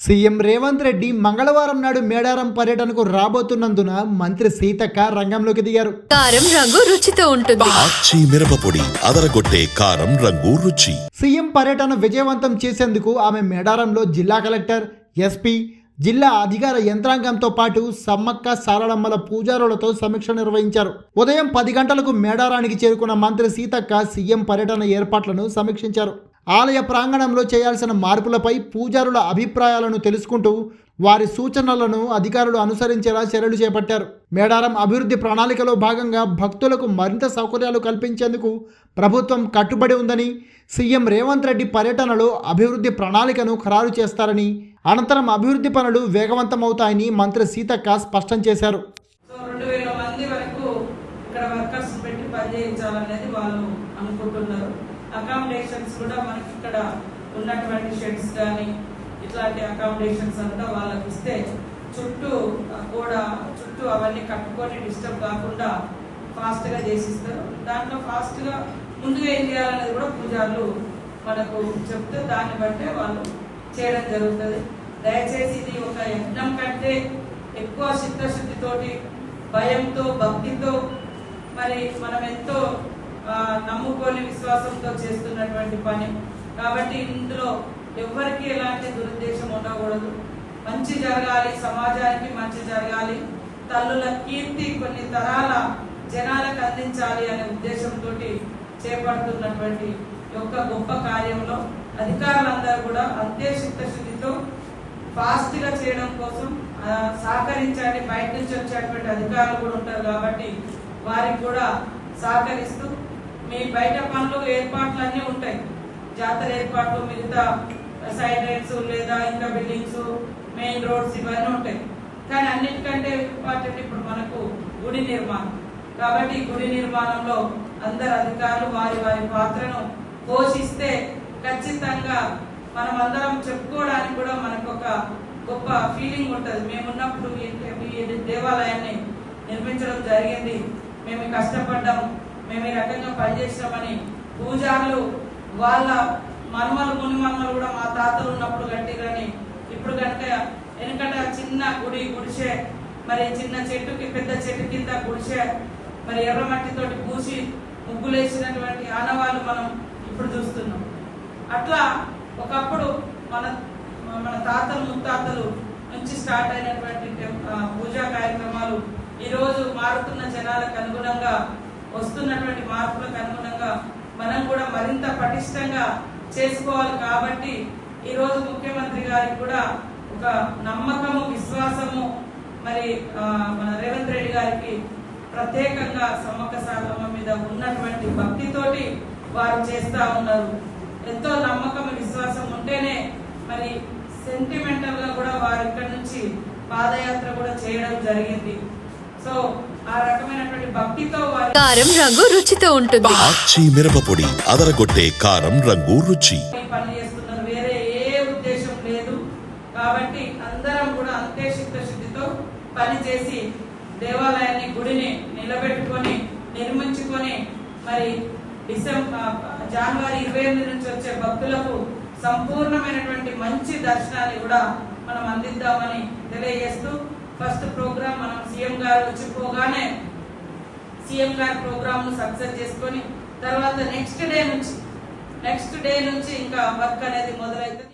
CM Revanth Reddy మంగళవారం నాడు మేడారం పర్యటనకు రాబోతున్నందున మంత్రి సీతక్క రంగంలోకి దిగారు. కారం రంగు రుచితో ఉంటుంది. ఆచి మిరపపొడి అదరగొట్టే కారం రంగు రుచి. సీఎం పర్యటన విజయవంతం చేసేందుకు ఆమె మేడారంలో జిల్లా కలెక్టర్ ఎస్పీ జిల్లా అధికార యంత్రాంగంతో పాటు సమ్మక్క సారళమ్మల పూజారులతో సమీక్ష నిర్వహించారు. ఉదయం పది గంటలకు మేడారానికి చేరుకున్న మంత్రి సీతక్క సీఎం పర్యటన ఏర్పాట్లను సమీక్షించారు. ఆలయ ప్రాంగణంలో చేయాల్సిన మార్పులపై పూజారుల అభిప్రాయాలను తెలుసుకుంటూ వారి సూచనలను అధికారులు అనుసరించేలా చర్యలు చేపట్టారు. మేడారం అభివృద్ధి ప్రణాళికలో భాగంగా భక్తులకు మరింత సౌకర్యాలు కల్పించేందుకు ప్రభుత్వం కట్టుబడి ఉందని సీఎం రేవంత్ రెడ్డి పర్యటనలో అభివృద్ధి ప్రణాళికను ఖరారు చేస్తారని అనంతరం అభివృద్ధి పనులు వేగవంతమవుతాయని మంత్రి సీతక్క స్పష్టం చేశారు. మంది వరకు ఇక్కడ వర్కర్స్ పెట్టి పనిచేయించాలనేది వాళ్ళు అనుకుంటున్నారు. అకామిడేషన్స్ కూడా మనకి ఇక్కడ ఉన్నటువంటి షెడ్స్ కానీ ఇట్లాంటి అకామిడేషన్స్ అంతా వాళ్ళకి ఇస్తే చుట్టూ కూడా చుట్టూ అవన్నీ కట్టుకొని డిస్టర్బ్ కాకుండా ఫాస్ట్గా చేసిస్తారు. దాంట్లో ఫాస్ట్గా ముందుగా ఏం చేయాలనేది కూడా పూజారులు మనకు చెప్తే దాన్ని బట్టే వాళ్ళు చేయడం జరుగుతుంది. దయచేసి ఇది ఒక యజ్ఞం కంటే ఎక్కువ చిత్తశుద్ధితోటి భయంతో భక్తితో మరి మనం ఎంతో నమ్ముకొని విశ్వాసంతో చేస్తున్నటువంటి పని. కాబట్టి ఇందులో ఎవరికి ఎలాంటి దురుద్దేశం ఉండకూడదు. మంచి జరగాలి సమాజానికి మంచి జరగాలి. తల్లుల కీర్తి కొన్ని తరాల జనాలకు అందించాలి అనే ఉద్దేశంతో చేపడుతున్నటువంటి యొక్క గొప్ప కార్యంలో అధికారులందరూ కూడా అంతే చిత్తశుద్ధితో ఫాస్ట్గా చేయడం కోసం సహకరించండి. బయట నుంచి వచ్చేటువంటి అధికారులు కూడా ఉంటారు కాబట్టి వారికి కూడా సహకరిస్తూ మీ బయట పనులు ఏర్పాట్లు అన్నీ ఉంటాయి. జాతర ఏర్పాట్లు మిగతా సైడ్ రైడ్స్ లేదా ఇంకా బిల్డింగ్స్ మెయిన్ రోడ్స్ ఇవన్నీ ఉంటాయి. కానీ అన్నిటికంటే ఇంపార్టెంట్ ఇప్పుడు మనకు గుడి నిర్మాణం. కాబట్టి గుడి నిర్మాణంలో అందరు అధికారులు వారి వారి పాత్రను పోషిస్తే ఖచ్చితంగా మనం అందరం చెప్పుకోవడానికి కూడా మనకు ఒక గొప్ప ఫీలింగ్ ఉంటుంది. మేమున్నప్పుడు ఈ ఈ దేవాలయాన్ని నిర్మించడం జరిగింది. మేము కష్టపడ్డాము. మేము ఈ రకంగా పనిచేసామని పూజారులు వాళ్ళ మనుమలు మునిమనుమలు కూడా మా తాతలు ఉన్నప్పుడు కట్టిరని ఇప్పుడు కనుక వెనుకట చిన్న గుడి గుడిసే మరి చిన్న చెట్టుకి పెద్ద చెట్టు కింద గుడిసే మరి ఎర్రమట్టితోటి పూసి ముగ్గులేసినటువంటి ఆనవాళ్ళు మనం ఇప్పుడు చూస్తున్నాం. అట్లా ఒకప్పుడు మన మన తాతలు ముత్తాతలు నుంచి స్టార్ట్ అయినటువంటి పూజా కార్యక్రమాలు ఈరోజు మారుతున్న జనాలకు అనుగుణంగా వస్తున్నటువంటి మార్పులకు అనుగుణంగా మనం కూడా మరింత పటిష్టంగా చేసుకోవాలి కాబట్టి ఈరోజు ముఖ్యమంత్రి గారికి కూడా ఒక నమ్మకము విశ్వాసము మరి మన రేవంత్ రెడ్డి గారికి ప్రత్యేకంగా సమ్మక్క సారమ్మ మీద ఉన్నటువంటి భక్తితోటి వారు చేస్తూ ఉన్నారు. ఎంతో నమ్మకం విశ్వాసం ఉంటేనే మరి సెంటిమెంటల్గా కూడా వారు ఇక్కడ నుంచి పాదయాత్ర కూడా చేయడం జరిగింది. సో ఆ రకమైనటువంటి భక్తితో వారు కారం రంగు రుచితో ఉంటుంది. ఆచి మిరపపొడి అదరగొట్టే కారం రంగు రుచి. పని చేస్తున్నారు. వేరే ఏ ఉద్దేశం లేదు. కాబట్టి అందరం కూడా అంతే చిత్తశుద్ధితో పని చేసి దేవాలయాన్ని గుడిని నిలబెట్టుకొని నిర్మించుకొని మరి డిసెంబర్ జనవరి ఇరవై ఎనిమిది నుంచి వచ్చే భక్తులకు సంపూర్ణమైనటువంటి మంచి దర్శనాన్ని కూడా మనం అందిద్దామని తెలియజేస్తూ ఫస్ట్ ప్రోగ్రామ్ గారు వచ్చిపోగానే సీఎం గారి ప్రోగ్రామ్ను సక్సెస్ చేసుకొని తర్వాత నెక్స్ట్ డే నుంచి నెక్స్ట్ డే నుంచి ఇంకా వర్క్ అనేది మొదలవుతుంది